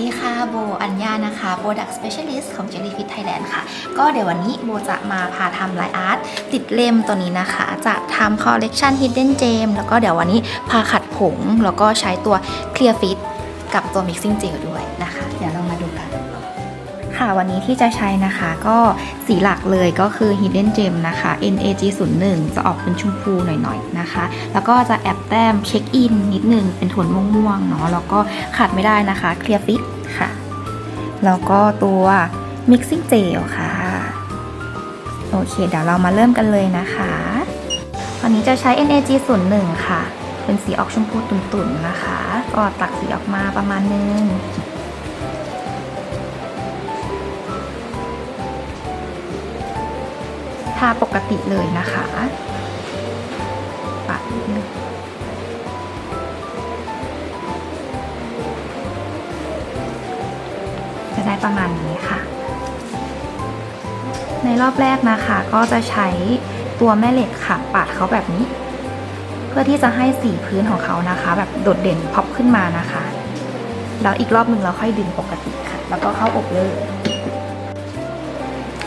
ดีค่ะโบอัญญานะคะ Product Specialist ของ Jellyfish Thailand ค่ะ ก็เดี๋ยววันนี้โบจะมาพาทำลายอาร์ตติดเล่มตัวนี้นะคะ จะทำ Collection Hidden Gem แล้วก็เดี๋ยววันนี้พาขัดผง แล้วก็ใช้ตัว Clear Fit กับตัว Mixing Gel ด้วยนะคะ เดี๋ยวเรามาดูกัน ค่ะวันนี้ที่จะใช้นะคะก็สีหลักเลยก็คือ Hidden Gem นะคะ NAG 0 1จะออกเป็นชมพูหน่อยๆนะคะ แล้วก็จะแอบแต้มเช็คอินนิดนึงเป็นโทนม่วงๆเนาะแล้วก็ขาดไม่ได้นะคะ Clear Fit ค่ะ แล้วก็ตัว Mixing Gel ค่ะ โอเค เดี๋ยวเรามาเริ่มกันเลยนะคะวันนี้จะใช้ NAG 0 1ค่ะ เป็นสีออกชมพูตุ่นๆนะคะ ก็ตักสีออกมาประมาณนึงทาปกติเลยนะคะ ได้ประมาณนี้ค่ะ ในรอบแรกนะคะก็จะใช้ตัวแม่เหล็กค่ะปาดเขาแบบนี้ เพื่อที่จะให้สีพื้นของเขานะคะ แบบโดดเด่นพอปขึ้นมานะคะ แล้วอีกรอบหนึ่งเราค่อยดึงปกติค่ะ แล้วก็เข้าอบเลย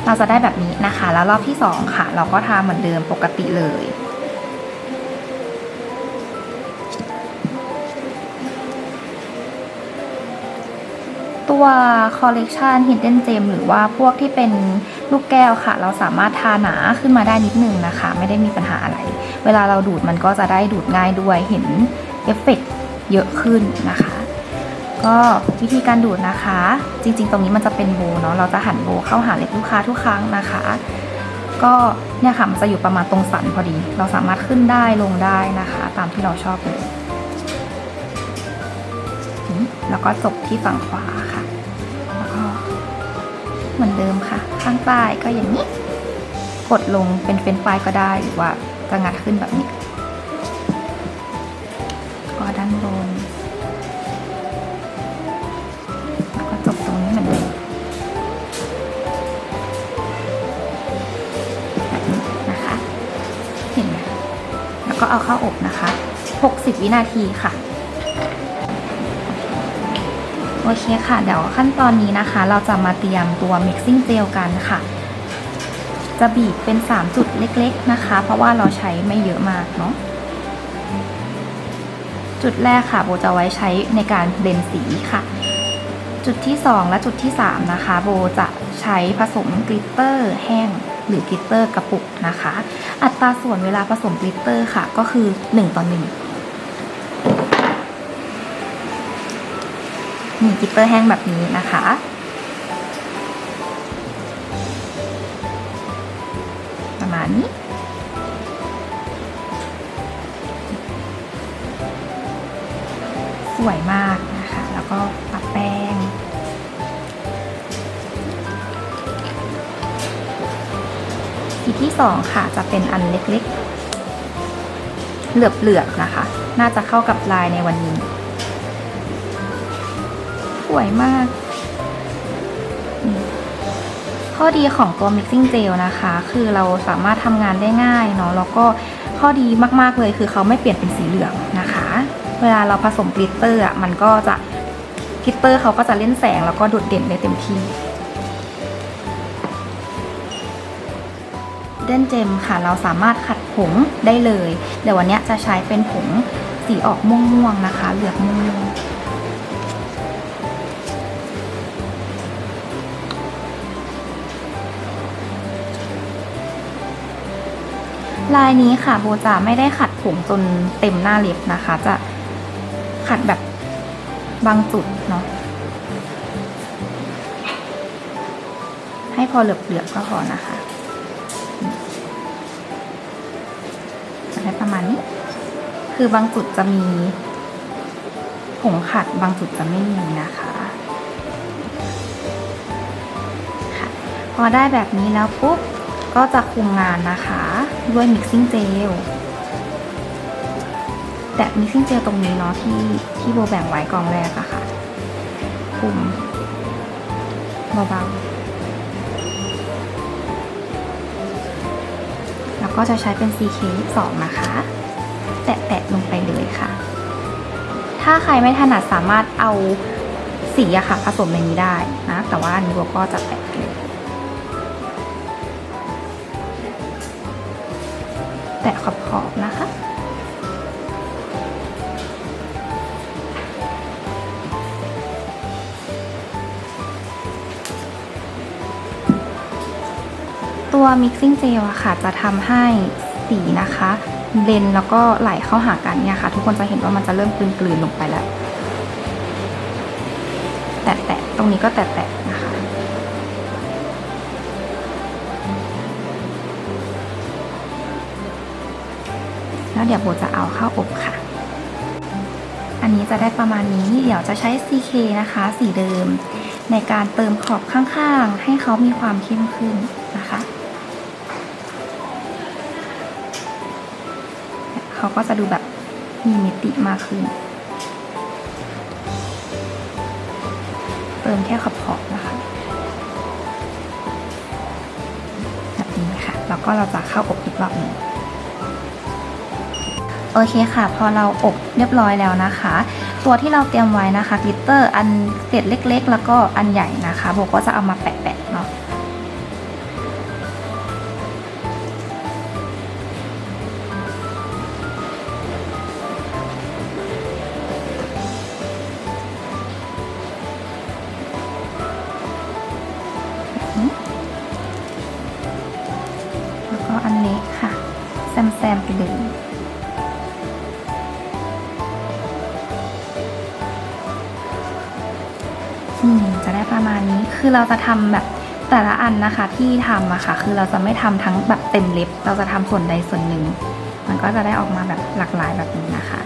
เราจะได้แบบนี้นะคะ แล้วรอบที่สองค่ะ เราก็ทาเหมือนเดิมปกติเลย ตัว collection hidden gem หรือว่าพวกที่เป็นลูกแก้วค่ะ เราสามารถทาหนาขึ้นมาได้นิดนึงนะคะ ไม่ได้มีปัญหาอะไร เวลาเราดูดมันก็จะได้ดูดง่ายด้วยเห็นเอฟเฟกต์เยอะขึ้นนะคะ ก็วิธีการดูดนะคะ จริงๆ ตรงนี้มันจะเป็นโบเนาะเราจะหันโบเข้าหาเล็บลูกค้าทุกครั้งนะคะ ก็เนี่ยค่ะมันจะอยู่ประมาณตรงสันพอดี เราสามารถขึ้นได้ลงได้นะคะ ตามที่เราชอบเลยแล้วก็จบที่ฝั่งขวาค่ะ เหมือนเดิมค่ะ ข้างใต้ก็อย่างนี้ กดลงเป็นเฟนไฟรายก็ได้หรือว่าจะงัดขึ้นแบบนี้ ก็ด้านบนแล้วก็จบตรงนี้เหมือนเดิมแบบนี้นะคะ เห็นไหมแล้วก็เอาเข้าอบนะคะ 60 วินาทีค่ะ โอเคค่ะ เดี๋ยวขั้นตอนนี้นะคะ เราจะมาเตรียมตัว mixing gel กันค่ะ จะบีบเป็น 3 จุดเล็กๆนะคะ เพราะว่าเราใช้ไม่เยอะมากเนาะจุดแรกค่ะโบจะไว้ใช้ในการเบลนสีค่ะ จุดที่ 2 และจุดที่ 3 นะคะ โบจะใช้ผสมกลิตเตอร์แห้งหรือกลิตเตอร์กระปุกนะคะ อัตราส่วนเวลาผสมกลิตเตอร์ค่ะ ก็คือ 1 ต่อ 1 มีกลิตเตอร์แห้งแบบนี้นะคะ ประมาณนี้ สวยมากนะคะ แล้วก็ปัดแป้งสีที่สองค่ะจะเป็นอันเล็กๆ เหลือบๆนะคะ น่าจะเข้ากับลายในวันนี้ วยมาก ข้อดีของตัว mixing gel นะคะ คือเราสามารถทำงานได้ง่ายเนาะแล้วก็ข้อดีมากๆเลยคือเขาไม่เปลี่ยนเป็นสีเหลืองนะคะ เวลาเราผสมกลิตเตอร์อะมันก็จะกลิตเตอร์เขาก็จะเล่นแสงแล้วก็โดดเด่นได้เต็มที่เดนเจมค่ะ เราสามารถขัดผงได้เลย เดี๋ยววันนี้จะใช้เป็นผงสีออกม่วงๆนะคะ เหลือม่วง ลายนี้ค่ะโบจะไม่ได้ขัดผงจนเต็มหน้าเล็บนะคะ จะขัดแบบบางจุดเนาะให้พอเหลือบๆก็พอนะคะอะไรประมาณนี้ คือบางจุดจะมีผงขัดบางจุดจะไม่มีนะคะค่ะพอได้แบบนี้แล้วปุ๊บ ก็จะคุมงานนะคะ ด้วย mixing gel แต่ mixing gel ตรงนี้เนาะที่ที่โบแบ่งไว้กองแรกอะค่ะ คุมเบาๆ แล้วก็จะใช้เป็น CK 2นะคะ แตะๆลงไปเลยค่ะ ถ้าใครไม่ถนัดสามารถเอาสีอะค่ะ ผสมในนี้ได้นะ แต่ว่าอันนี้โบก็จะแปะ แตะขอบๆนะคะ ตัว mixing gel อะค่ะ จะทำให้สีนะคะเลนแล้วก็ไหลเข้าหากันเนี่ยค่ะ ทุกคนจะเห็นว่ามันจะเริ่มกลืนๆลงไปแล้ว แตะๆตรงนี้ก็แตะๆนะคะ แล้วเดี๋ยวโบจะเอาเข้าอบค่ะ อันนี้จะได้ประมาณนี้ เดี๋ยวจะใช้ CK นะคะ สีเดิม ในการเติมขอบข้างๆ ให้เขามีความเข้มขึ้นนะคะเขาก็จะดูแบบมีมิติมากขึ้น เติมแค่ขอบๆนะคะแบบนี้ค่ะ แล้วก็เราจะเข้าอบอีกรอบหนึ่ง โอเคค่ะ พอเราอบเรียบร้อยแล้วนะคะ ตัวที่เราเตรียมไว้นะคะกลิตเตอร์อันเกล็ดเล็ก ๆ แล้วก็อันใหญ่นะคะโบก็จะเอามาแปะๆเนาะ เราจะทำแบบแต่ละอันนะคะที่ทำอะค่ะ คือเราจะไม่ทำทั้งแบบเต็มเล็บ เราจะทำส่วนใดส่วนหนึ่ง มันก็จะได้ออกมาแบบหลากหลายแบบนี้นะคะ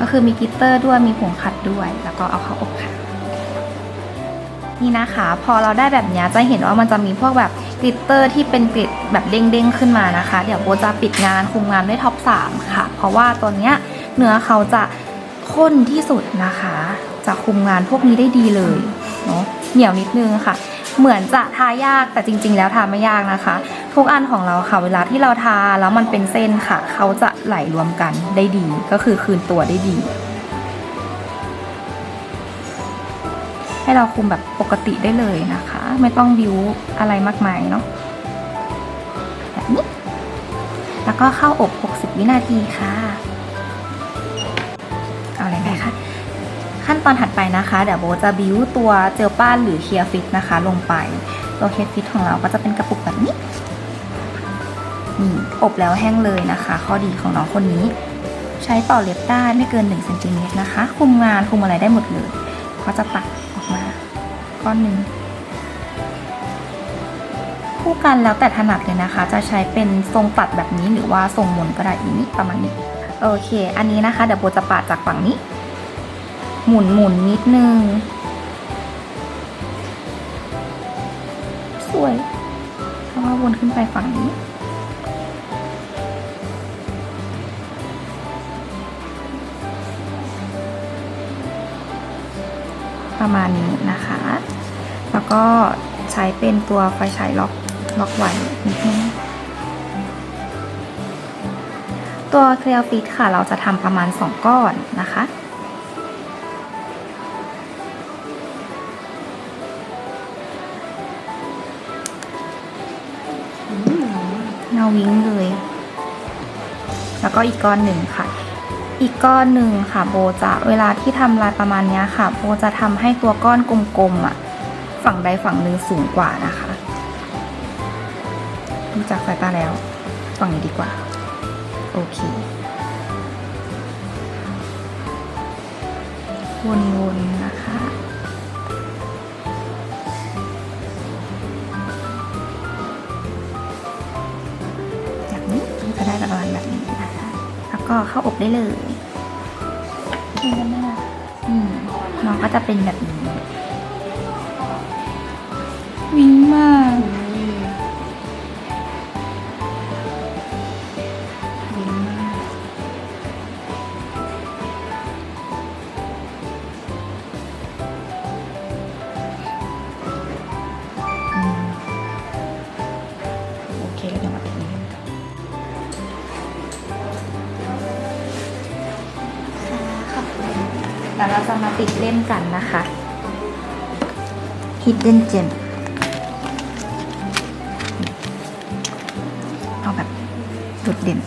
ก็คือมีกิตเตอร์ด้วยมีผงขัดด้วย แล้วก็เอาเข้าอบค่ะนี่นะคะ พอเราได้แบบนี้จะเห็นว่ามันจะมีพวกแบบกลิตเตอร์ที่เป็นกลิตแบบเด้งๆขึ้นมานะคะ เดี๋ยวโบจะปิดงานคุมงานด้วยท็อป 3 ค่ะ เพราะว่าตัวเนี้ยเนื้อเขาจะข้นที่สุดนะคะ จะคุมงานพวกนี้ได้ดีเลยเนาะ เหนียวนิดนึงค่ะ เหมือนจะทายากแต่จริง ๆ แล้วทาไม่ยากนะคะ ทุกอันของเราค่ะ เวลาที่เราทาแล้วมันเป็นเส้นค่ะ เขาจะไหลรวมกันได้ดี ก็คือคืนตัวได้ดี ให้เราคุมแบบปกติได้เลยนะคะ ไม่ต้องบิวอะไรมากมายเนาะแบบนี้แล้วก็เข้าอบ 60 วินาทีค่ะ ขั้นตอนถัดไปนะคะ เดี๋ยวโบจะบิวตัวเจลป้านหรือเคลียร์ฟิตนะคะ ลงไป ตัวเคลียร์ฟิตของเราก็จะเป็นกระปุกแบบนี้ นี่อบแล้วแห้งเลยนะคะ ข้อดีของน้องคนนี้ ใช้ต่อเล็บได้ไม่เกิน1เซนติเมตรนะคะ คุมงานคุมอะไรได้หมดเลย ก็จะตักออกมาก้อนหนึ่งคู่กันแล้วแต่ถนัดเลยนะคะ จะใช้เป็นทรงตัดแบบนี้หรือว่าทรงมนก็ได้อีนี้ประมาณนี้ โอเค อันนี้นะคะเดี๋ยวโบจะปาดจากฝั่งนี้ หมุนหมุนนิดนึง สวยแล้วก็วนขึ้นไปฝั่งนี้ ประมาณนี้นะคะ แล้วก็ใช้เป็นตัวไฟฉายล็อกล็อกไว้นิดนึงตัวเคลียร์ฟิตค่ะ เราจะทำประมาณ 2 ก้อนนะคะ วิ้งเลย แล้วก็อีกก้อนหนึ่งค่ะ อีกก้อนหนึ่งค่ะ โบจะเวลาที่ทำลายประมาณนี้ค่ะ โบจะทำให้ตัวก้อนกลมๆอะ ฝั่งใดฝั่งหนึ่งสูงกว่านะคะดูจากสายตาแล้วฝั่งนี้ดีกว่า โอเค วนๆนะ ก็เข้าอบได้เลยนี่ก็น่าอืมน้องก็จะเป็นแบบนี้ วิ่งมาก มาปิดเล่มกันนะคะ Hidden Gem เอาแบบจุดเด่น